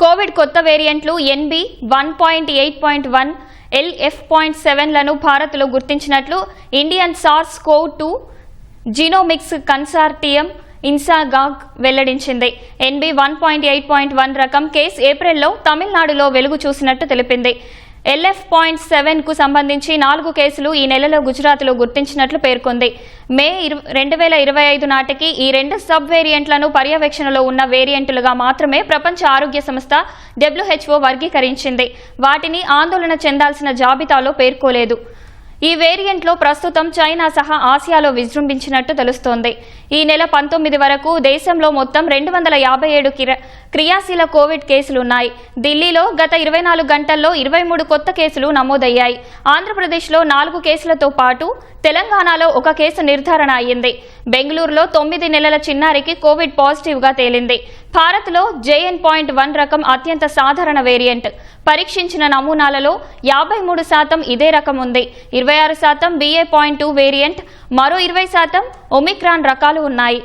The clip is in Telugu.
కోవిడ్ కొత్త వేరియంట్లు NB one point eight point one LF point సెవెన్లను భారత్లో గుర్తించినట్లు Indian SARS CoV two genomics consortium INSACOG వెల్లడించింది. NB one point eight point one రకం కేసు ఏప్రిల్లో తమిళనాడులో వెలుగు చూసినట్టు తెలిపింది. ఎల్ఎఫ్ పాయింట్ సెవెన్కు సంబంధించి నాలుగు కేసులు ఈ నెలలో గుజరాత్లో గుర్తించినట్లు పేర్కొంది. మే రెండు వేల ఇరవై ఐదు నాటికి ఈ రెండు సబ్ వేరియంట్లను పర్యవేక్షణలో ఉన్న వేరియంట్లుగా మాత్రమే ప్రపంచ ఆరోగ్య సంస్థ డబ్ల్యూహెచ్ఓ వర్గీకరించింది. వాటిని ఆందోళన చెందాల్సిన జాబితాలో పేర్కోలేదు. ఈ వేరియంట్లో ప్రస్తుతం చైనా సహా ఆసియాలో విజృంభించినట్టు తెలుస్తోంది. ఈ నెల పంతొమ్మిది వరకు దేశంలో మొత్తం రెండు వందల యాభై ఏడు క్రియాశీల కోవిడ్ కేసులున్నాయి. ఢిల్లీలో గత ఇరవై నాలుగు గంటల్లో ఇరవై మూడు కొత్త కేసులు నమోదయ్యాయి. ఆంధ్రప్రదేశ్లో నాలుగు కేసులతో పాటు తెలంగాణలో ఒక కేసు నిర్ధారణ అయ్యింది. బెంగళూరులో తొమ్మిది నెలల చిన్నారికి కోవిడ్ పాజిటివ్గా తేలింది. భారత్లో జేఎన్ పాయింట్ వన్ రకం అత్యంత సాధారణ వేరియంట్. పరీక్షించిన నమూనాలలో యాభై మూడు శాతం ఇదే రకం ఉంది. ఇరవై ఆరు శాతం బిఏ పాయింట్ టూ వేరియంట్ మరో ఇరవై శాతం ఒమిక్రాన్ రకాలు ఉన్నాయి.